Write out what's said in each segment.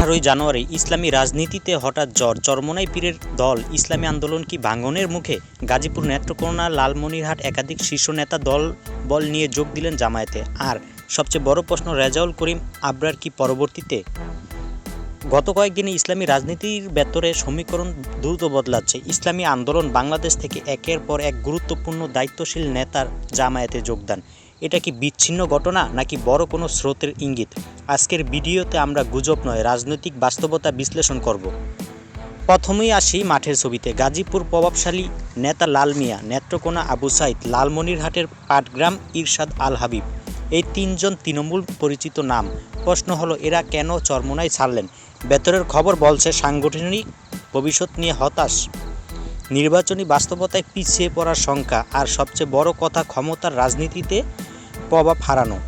আঠারোই জানুয়ারি ইসলামী রাজনীতিতে হঠাৎ জ্বর। চরমনাই পীরের দল ইসলামী আন্দোলন কি ভাঙনের মুখে? গাজীপুর নেত্রকোনা লালমনিরহাট একাধিক শীর্ষ নেতা দল বল নিয়ে যোগ দিলেন জামায়াতে। আর সবচেয়ে বড় প্রশ্ন, রেজাউল করিম আবরার কি পরবর্তীতে? গত কয়েকদিনে ইসলামী রাজনীতির ভেতরে সমীকরণ দ্রুত বদলাচ্ছে। ইসলামী আন্দোলন বাংলাদেশ থেকে একের পর এক গুরুত্বপূর্ণ দায়িত্বশীল নেতার জামায়াতে যোগদান। এটা কি বিচ্ছিন্ন ঘটনা নাকি বড় কোনো স্রোতের ইঙ্গিত? আজকের ভিডিওতে আমরা গুজব নয়, রাজনৈতিক বাস্তবতা বিশ্লেষণ করব। প্রথমেই আসি মাঠের ছবিতে। গাজীপুর প্রভাবশালী নেতা লাল মিয়া, নেত্রকোনা আবু সাইদ, লালমনিরহাটের পাটগ্রাম ইরশাদ আল হাবিব। এই তিনজন তৃণমূল পরিচিত নাম। প্রশ্ন হলো, এরা কেন চরমোনায় ছাড়লেন? ভেতরের খবর বলছে, সাংগঠনিক ভবিষ্যৎ নিয়ে হতাশ। নির্বাচনী বাস্তবতায় পিছিয়ে পড়ার শঙ্কা। আর সবচেয়ে বড় কথা, ক্ষমতার রাজনীতিতে প্রভাব হারানো।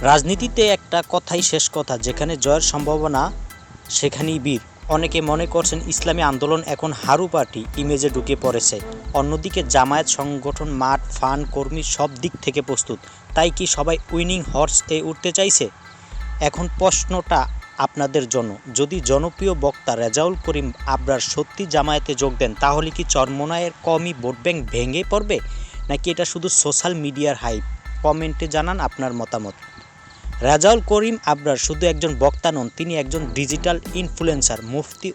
রাজনীতিতে একটা কথাই শেষ কথা, যেখানে জয়ের সম্ভাবনা সেখানেই বীর। অনেকে মনে করছেন ইসলামী আন্দোলন এখন হারু পার্টি, ইমেজে ঢুকে পড়েছে। অন্যদিকে জামায়াত সংগঠন, মাঠ ফান কর্মী সব দিক থেকে প্রস্তুত। তাই কি সবাই উইনিং হর্স এ উঠতে চাইছে? এখন প্রশ্নটা আপনাদের জন্য। যদি জনপ্রিয় বক্তা রেজাউল করিম আবরার সত্যি জামায়াতে যোগ দেন, তাহলে কি চরমোনায়ের কমই ভোট ব্যাংক ভেঙে পড়বে? নাকি এটা শুধু সোশ্যাল মিডিয়ার হাইপ? কমেন্টে জানান আপনার মতামত। রাজাউল করিম আবরার শুধু একজন বক্তা নন, তিনি একজন ডিজিটাল ইনফ্লুয়েন্সার। মুফতি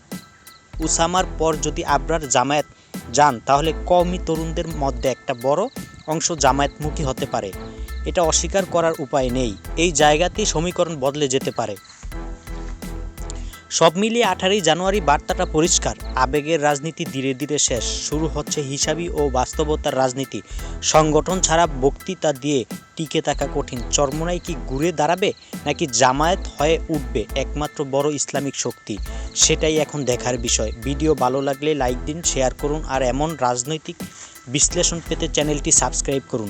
উসামার পর যদি আবরার জামায়াত যান, তাহলে কমই তরুণদের মধ্যে একটা বড় অংশ জামায়াতমুখী হতে পারে। এটা অস্বীকার করার উপায় নেই। এই জায়গাতেই সমীকরণ বদলে যেতে পারে। সব মিলিয়ে আঠারোই জানুয়ারি বার্তাটা পরিষ্কার। আবেগের রাজনীতি ধীরে ধীরে শেষ। শুরু হচ্ছে হিসাবি ও বাস্তবতার রাজনীতি। সংগঠন ছাড়া বক্তৃতা দিয়ে টিকে থাকা কঠিন। চরমোনাই কি ঘুরে দাঁড়াবে, নাকি জামায়াত হয়ে উঠবে একমাত্র বড় ইসলামিক শক্তি? সেটাই এখন দেখার বিষয়। ভিডিও ভালো লাগলে লাইক দিন, শেয়ার করুন, আর এমন রাজনৈতিক বিশ্লেষণ পেতে চ্যানেলটি সাবস্ক্রাইব করুন।